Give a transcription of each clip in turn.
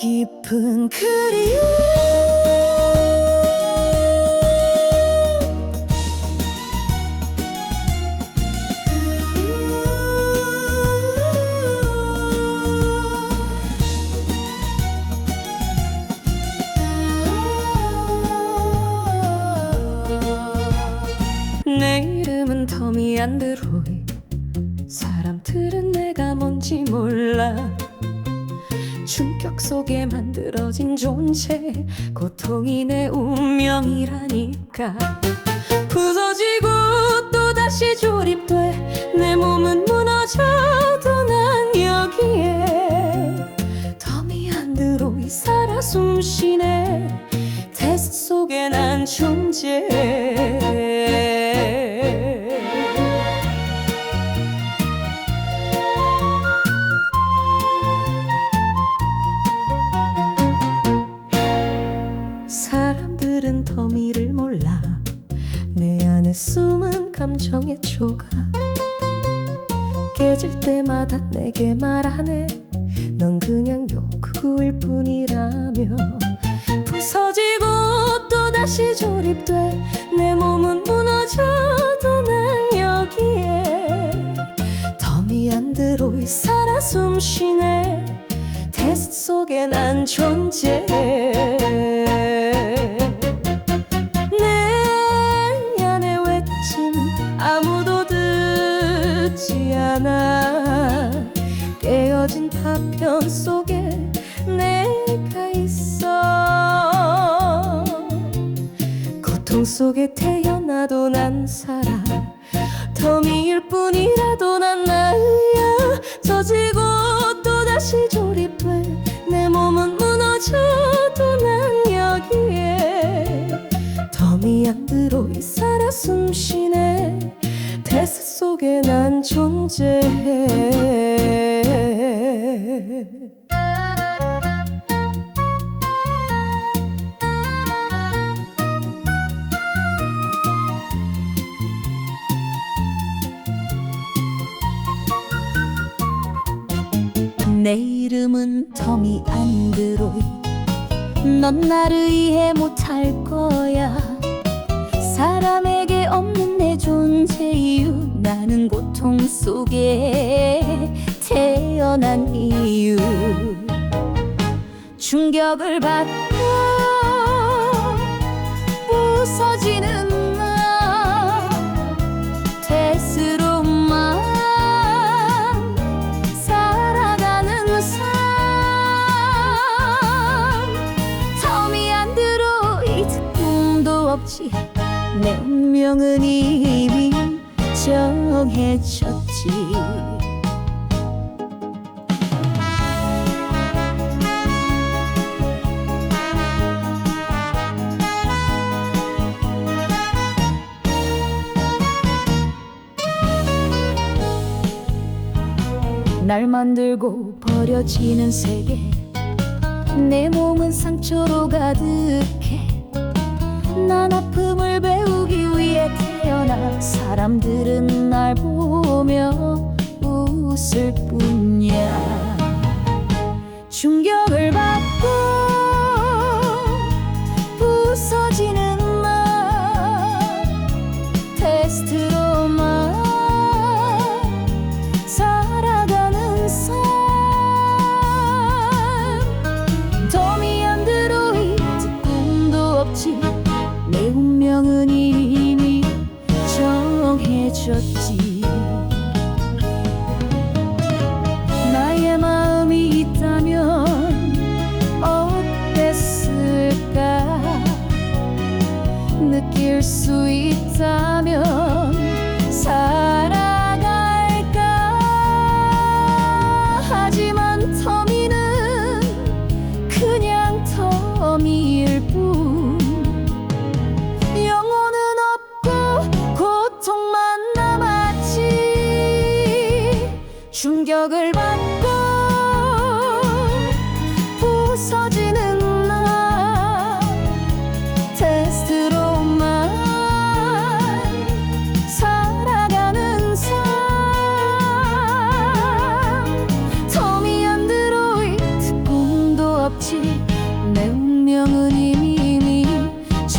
깊은 그리움. 내 이름은 터미 안드로이 사람들은 내가 뭔지 몰라 충격 속에 만들어진 존재. 고통이 내 운명이라니까. 부서지고 또다시 조립돼. 내 몸은 무너져도 난 여기에 더미 안드로이 살아 숨쉬네. 테스트 속에 난 존재 감정의 조각 깨질 때마다 내게 말하네. 넌 그냥 욕구일 뿐이라며. 부서지고 또 다시 조립돼 내 몸은 무너져도 난 여기에 더미 안드로이 살아 숨쉬네. 테스트 속에 난 존재. 내 않아 깨어진 파편 속에 내가 있어. 고통 속에 태어나도 난 살아 더미일 뿐이라도 난 나야. 젖이고 또다시 조립돼 내 몸은 무너져도 난 여기에 내 이름은 터미 안드로이 넌 나를 이해 못할 거야. 사람에게 없는 내 존재 이유 나는 고통 속에 태어난 이유. 충격을 받고 부서지는 정해졌지. 날 만들고 버려지는 세계. 내 몸은 상처로 가득해. 난 아픔을 배우기 위해 태어나 사람들은 날 보며 웃을 뿐이야. 충격을 받 느낄 수 있다면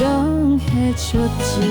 정해졌지.